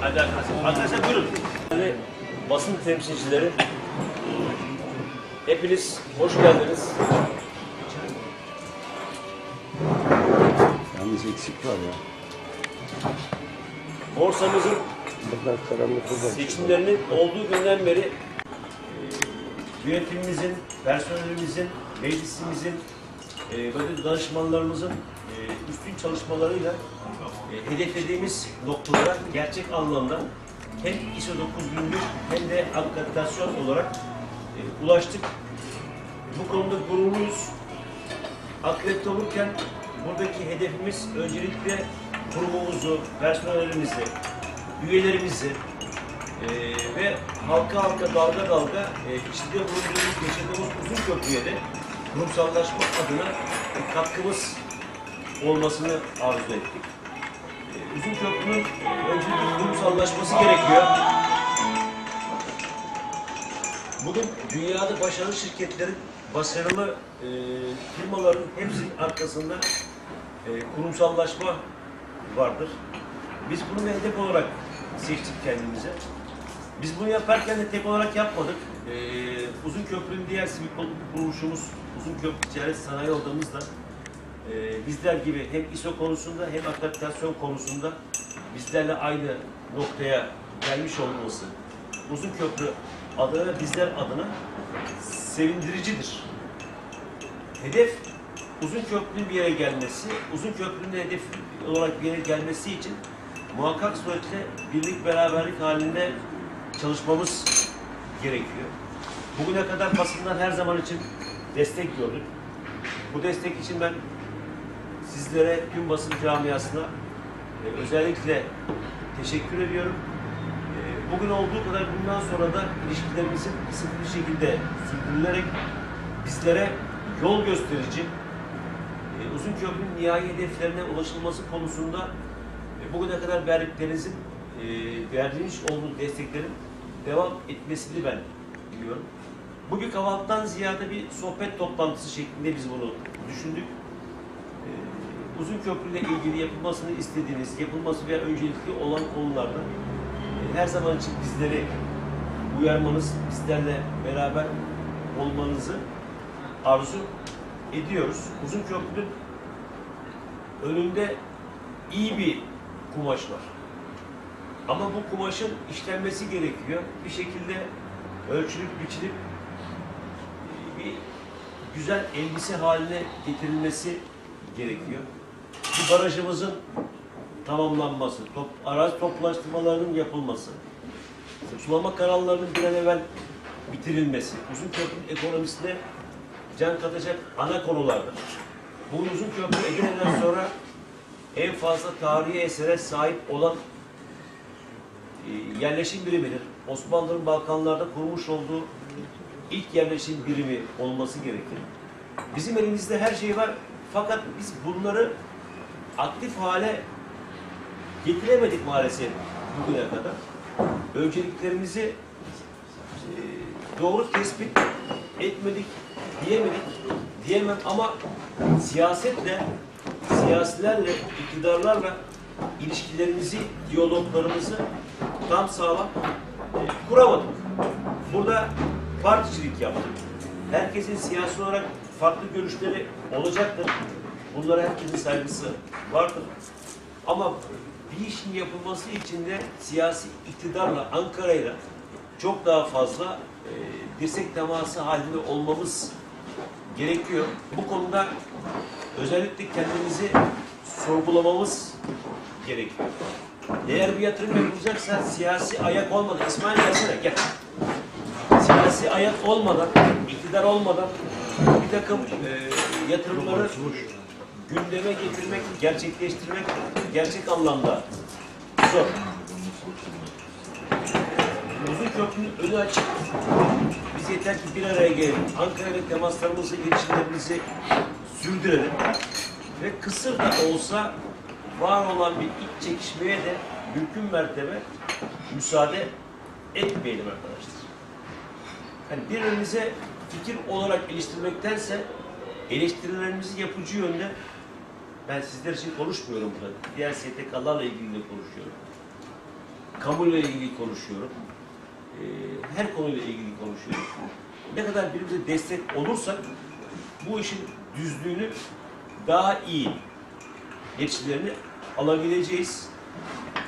Hadi arkadaşlar. Arkadaşlar buyurun. Yani basın temsilcileri hepiniz hoş geldiniz. Yalnız eksik var ya. Borsamızın seçimlerinin olduğu günden beri yönetimimizin, personelimizin, meclisimizin e, ve danışmanlarımızın e, üstün çalışmalarıyla e, hedeflediğimiz noktalara gerçek anlamda hem ISO 9001 hem de akreditasyon olarak e, ulaştık. Bu konuda gururluyuz. Akredite olurken buradaki hedefimiz öncelikle kurumumuzu, personelimizi, üyelerimizi e, ve halka halka dalga dalga e, içinde bulunduğumuz, yaşadığımız uzun köprüye de kurumsallaşma adına katkımız olmasını arzu ettik. E, uzun köprünün öncelikle kurumsallaşması gerekiyor. Bugün dünyada başarılı şirketlerin, başarılı e, firmaların hepsinin arkasında e, kurumsallaşma vardır. Biz bunu hedef olarak seçtik kendimize. Biz bunu yaparken de tek olarak yapmadık. E, Uzun Köprü'nün diğer sivil kuruluşumuz, Uzun Köprü Ticaret Sanayi Odamız da e, bizler gibi hem ISO konusunda hem akreditasyon konusunda bizlerle aynı noktaya gelmiş olması Uzun Köprü adına bizler adına sevindiricidir. Hedef uzun köprünün bir yere gelmesi, uzun köprünün hedef olarak bir yere gelmesi için muhakkak suretle birlik beraberlik halinde çalışmamız gerekiyor. Bugüne kadar basından her zaman için destek gördük. Bu destek için ben sizlere, tüm basın camiasına e, özellikle teşekkür ediyorum. E, Bugün olduğu kadar bundan sonra da ilişkilerimizin bir şekilde sürdürülerek bizlere yol gösterici, e, uzun köprünün nihai hedeflerine ulaşılması konusunda e, bugüne kadar verdiklerinizin, e, verdiğiniz olduğu desteklerin devam etmesini ben biliyorum. Bu bir kahvaltıdan ziyade bir sohbet toplantısı şeklinde biz bunu düşündük. E, uzun köprüyle ilgili yapılmasını istediğiniz, yapılması veya öncelikli olan konularda e, her zaman için bizleri uyarmanız, bizlerle beraber olmanızı arzu ediyoruz. Uzun köprünün önünde iyi bir kumaş var. Ama bu kumaşın işlenmesi gerekiyor. Bir şekilde ölçülüp biçilip bir güzel elbise haline getirilmesi gerekiyor. Bir barajımızın tamamlanması, top, arazi toplaştırmalarının yapılması, sulama kanallarının bir an evvel bitirilmesi, uzun köprünün ekonomisine can katacak ana konulardır. Bu uzun köprü Edirne'den sonra en fazla tarihi esere sahip olan yerleşim birimidir. Osmanlı'nın Balkanlarda kurmuş olduğu ilk yerleşim birimi olması gerekir. Bizim elimizde her şey var fakat biz bunları aktif hale getiremedik maalesef bugüne kadar. Önceliklerimizi e, doğru tespit etmedik, diyemedik, diyemem ama siyasetle, siyasilerle, iktidarlarla ilişkilerimizi, diyaloglarımızı tam sağlam e, kuramadık. Burada particilik yaptık. Herkesin siyasi olarak farklı görüşleri olacaktır. Bunlara herkesin saygısı vardır. Ama bir işin yapılması için de siyasi iktidarla, Ankara'yla çok daha fazla e, dirsek teması halinde olmamız gerekiyor. Bu konuda özellikle kendimizi sorgulamamız gerekiyor. Eğer bir yatırım yapılacaksa siyasi ayak olmadan, İsmail gelsene gel. Siyasi ayak olmadan, iktidar olmadan bir takım e, yatırımları gündeme getirmek, gerçekleştirmek gerçek anlamda zor. Uzun köprünün önü açık. Biz yeter ki bir araya gelelim. Ankara ile temaslarımızı, iletişimlerimizi sürdürelim. Ve kısır da olsa var olan bir iç çekişmeye de mümkün mertebe müsaade etmeyelim arkadaşlar. hani birbirimize fikir olarak eleştirmektense eleştirilerimizi yapıcı yönde ben sizler için konuşmuyorum burada. Diğer STK'larla ilgili de konuşuyorum. Kamuyla ilgili konuşuyorum. Ee, her konuyla ilgili konuşuyorum. Ne kadar birbirimize destek olursak bu işin düzlüğünü daha iyi neticeleri alabileceğiz.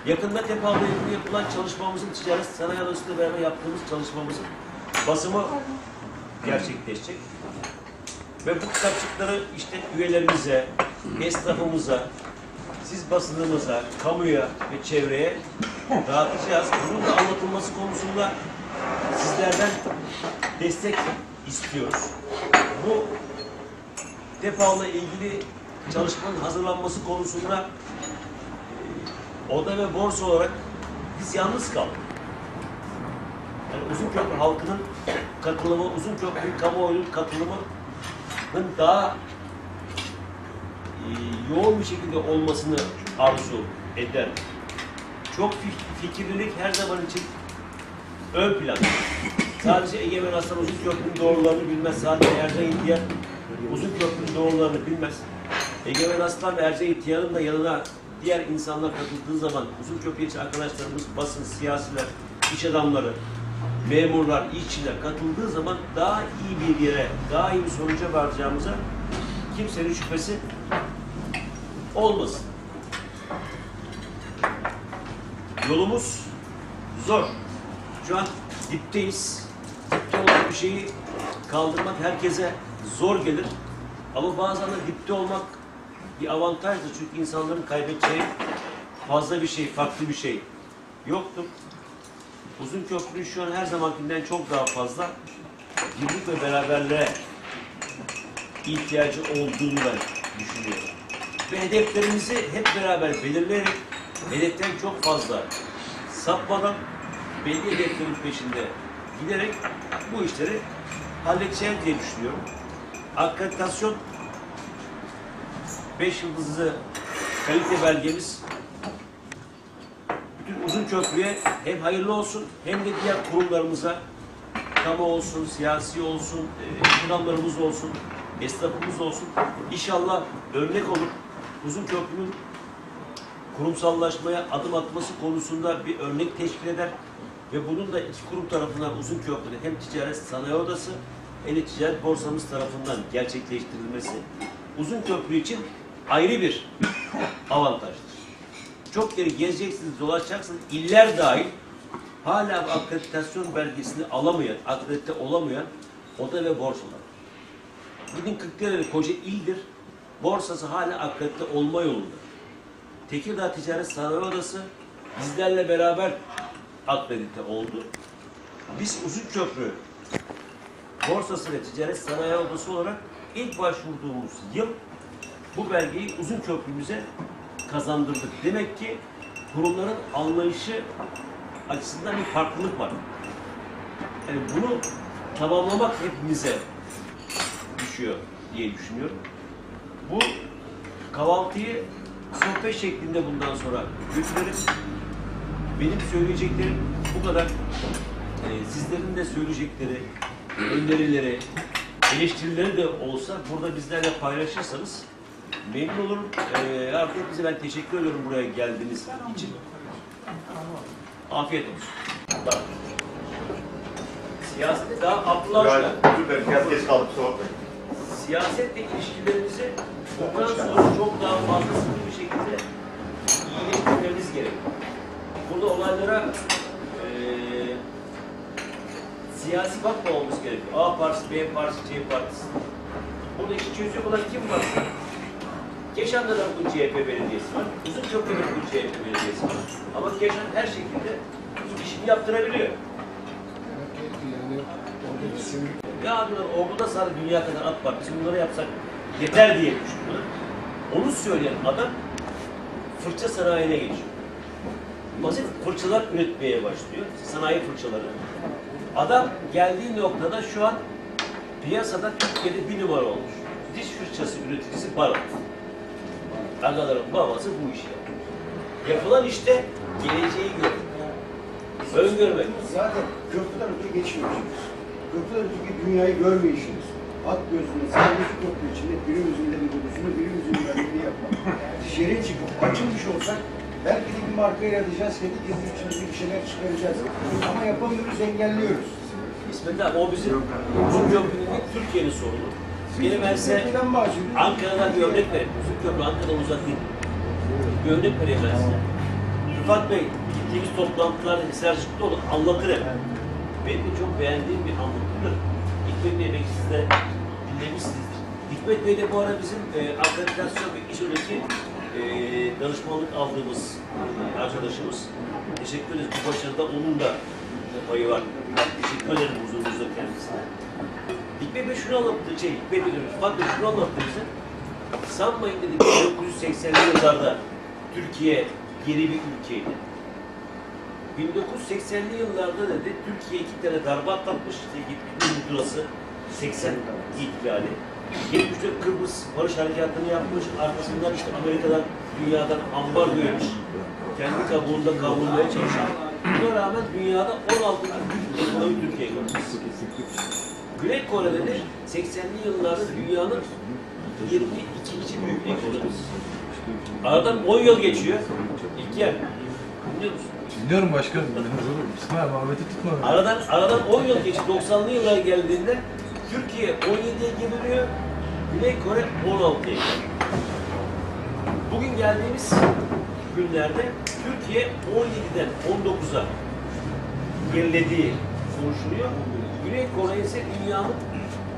Yakında TEPA'la ilgili yapılan çalışmamızın ticaret sanayi odasıyla beraber yaptığımız çalışmamızın basımı gerçekleşecek. Ve bu kitapçıkları işte üyelerimize, esnafımıza, siz basınımıza, kamuya ve çevreye dağıtacağız. Bunun da anlatılması konusunda sizlerden destek istiyoruz. Bu defalı ilgili çalışmanın hazırlanması konusunda oda ve borsa olarak biz yalnız kaldık. Yani Uzunköprü halkının katılımı, Uzunköprü kamuoyunun katılımının daha e, yoğun bir şekilde olmasını arzu eder. Çok fik- fikirlilik her zaman için ön planda. Sadece Egemen Aslan Uzunköprü'nün doğrularını bilmez. Sadece Ercan İhtiyar Uzunköprü'nün doğrularını bilmez. Egemen Aslan ve Ercan İhtiyar'ın da yanına diğer insanlar katıldığı zaman Uzunköprü için arkadaşlarımız, basın, siyasiler, iş adamları, memurlar, işçiler katıldığı zaman daha iyi bir yere, daha iyi bir sonuca varacağımıza kimsenin şüphesi olmasın. Yolumuz zor. Şu an dipteyiz. Dipte olan bir şeyi kaldırmak herkese zor gelir. Ama bazen de dipte olmak bir avantajdır. Çünkü insanların kaybedeceği fazla bir şey, farklı bir şey yoktur. Uzun köprünün şu an her zamankinden çok daha fazla birlik ve beraberliğe ihtiyacı olduğunu ben düşünüyorum. Ve hedeflerimizi hep beraber belirleyerek hedeften çok fazla sapmadan belli hedeflerin peşinde giderek bu işleri halledeceğim diye düşünüyorum. Akreditasyon 5 yıldızlı kalite belgemiz bütün uzun köprüye hem hayırlı olsun hem de diğer kurumlarımıza kamu olsun, siyasi olsun, e, olsun, esnafımız olsun. İnşallah örnek olur. Uzun köprünün kurumsallaşmaya adım atması konusunda bir örnek teşkil eder. Ve bunun da iki kurum tarafından uzun köprüde hem ticaret sanayi odası hem de ticaret borsamız tarafından gerçekleştirilmesi uzun köprü için ayrı bir avantajdır. Çok yeri gezeceksiniz, dolaşacaksınız. İller dahil hala akreditasyon belgesini alamayan, akredite olamayan oda ve borsalar. Bugün Kırklareli koca ildir. Borsası hala akredite olma yolunda. Tekirdağ Ticaret Sanayi Odası bizlerle beraber akredite oldu. Biz Uzunköprü Borsası ve Ticaret Sanayi Odası olarak ilk başvurduğumuz yıl bu belgeyi uzun köprümüze kazandırdık. Demek ki kurumların anlayışı açısından bir farklılık var. Yani bunu tamamlamak hepimize düşüyor diye düşünüyorum. Bu kahvaltıyı sohbet şeklinde bundan sonra götürelim. Benim söyleyeceklerim bu kadar. Ee, sizlerin de söyleyecekleri, önerileri, eleştirileri de olsa burada bizlerle paylaşırsanız memnun olurum. Ee, artık hepinize ben teşekkür ediyorum buraya geldiğiniz için. Afiyet olsun. Bak. Siyasette daha Abdullah geç kaldım kusura bakmayın. siyasetle ilişkilerimizi bundan sonra çok daha fazla sıkı bir şekilde iyileştirmemiz gerekiyor. Burada olaylara eee siyasi bakmamamız gerekiyor. A partisi, B partisi, C partisi. Burada işi çözecek olan kim varsa Keşan'da da bu CHP belediyesi var. Uzunköprü'de de bu CHP belediyesi var. Ama Keşan her şekilde işini yaptırabiliyor. Ya diyorlar orduda sadece dünya kadar at var. Biz bunları yapsak yeter diye düşünüyorlar. Onu söyleyen adam fırça sanayine geçiyor. Basit fırçalar üretmeye başlıyor. Sanayi fırçaları. Adam geldiği noktada şu an piyasada Türkiye'de bir numara olmuş. Diş fırçası üreticisi Barat. Agaların babası bu işi yapıyor. Yapılan işte geleceği görmek. Öngörmek. Zaten köprüden ötürü geçmiyorsunuz. Öteki dünyayı görmeyişiniz. At gözüne sadece su toplu içinde birimizin dedikodusunu, birimizin mühendini yapmak. Dışarıya çıkıp açılmış olsak belki de bir marka yaratacağız, kendi kendi içimizde bir şeyler çıkaracağız. Ama yapamıyoruz, engelliyoruz. İsmet abi o bizim değil, Türkiye'nin sorunu. Köprüden bahsediyoruz. Ankara'dan bir örnek vereyim. Uzun köprü Ankara'dan uzak değil. Bir örnek vereyim ben size. Rıfat Bey gittiğimiz toplantılarda Hisarcık'ta olur, anlatır hep. Benim de çok beğendiğim bir anlatıdır. Hikmet Bey belki siz de dinlemişsinizdir. Hikmet Bey de bu ara bizim e, akreditasyon ve iş ödeki e, danışmanlık aldığımız e, arkadaşımız. Teşekkür ederiz. Bu başarıda onun da payı var. Teşekkür ederim huzurunuzda kendisine. Hikmet Bey şunu anlattı, şey, Hikmet Bey diyorum, Rıfat Bey şunu anlattı bize. Sanmayın dedi 1980'li yıllarda Türkiye geri bir ülkeydi. 1980'li yıllarda dedi Türkiye iki tane darbe atlatmış işte 71 Mudurası 80 ihtilali. 74 Kıbrıs Barış Harekatı'nı yapmış. Arkasından işte Amerika'dan, dünyadan ambargo yemiş. Kendi kabuğunda kavrulmaya çalışıyor. Buna rağmen dünyada 16. büyük ekonomi Türkiye gördü. Güney Kore'de de 80'li yıllarda dünyanın 22. büyük ekonomisi. Aradan 10 yıl geçiyor. İlk yer. Biliyor musun? Dinliyorum başkanım. İsmail Muhammed'i tutma. Aradan aradan 10 yıl geçti. 90'lı yıllara geldiğinde Türkiye 17'ye geliyor. Güney Kore 16'ya geliyor. Bugün geldiğimiz günlerde Türkiye 17'den 19'a gerilediği konuşuluyor. Güney Kore ise dünyanın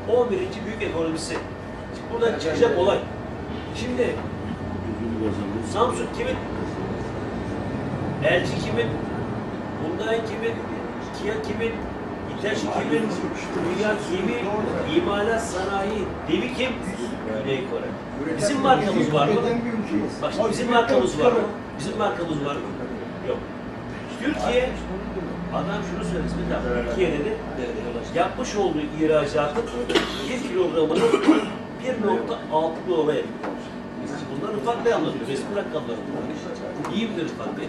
11. büyük ekonomisi. Şimdi buradan çıkacak olay. Şimdi Samsung kimin? LG kimin? Hyundai kimin? Kia kimin? Hitachi kimin? Dünya kimi? İmalat sanayi devi kim? Güney Kore. Bizim markamız var mı? Şimdi bizim markamız var mı? Bizim markamız var mı? Yok. Türkiye, adam şunu söylesin bir. Türkiye dedi, yapmış olduğu ihracatın 1 kilogramını 1.6 dolara. Bunları Rıfat Bey anlatıyor. Resmi rakamları bunlar. İyi bilir Rıfat Bey.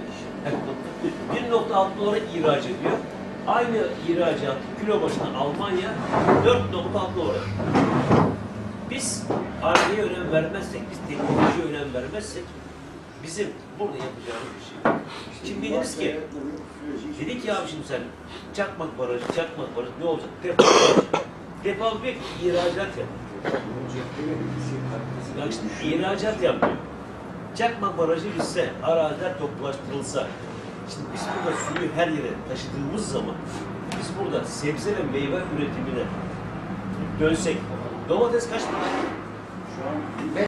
1.6 dolara ihraç ediyor. Aynı ihracatı kilo başına Almanya 4.6 dolara. Biz Ar-Ge'ye önem vermezsek, biz teknolojiye önem vermezsek bizim burada yapacağımız bir şey. Şimdi dediniz ki, dedik ki abi şimdi sen çakmak barajı, çakmak barajı ne olacak? Depo barajı. Bir ihracat yap. Bak şimdi ihracat yapıyor. Çakmak barajı bitse, araziler toplaştırılsa, şimdi biz burada suyu her yere taşıdığımız zaman biz burada sebze ve meyve üretimine dönsek, domates kaç para?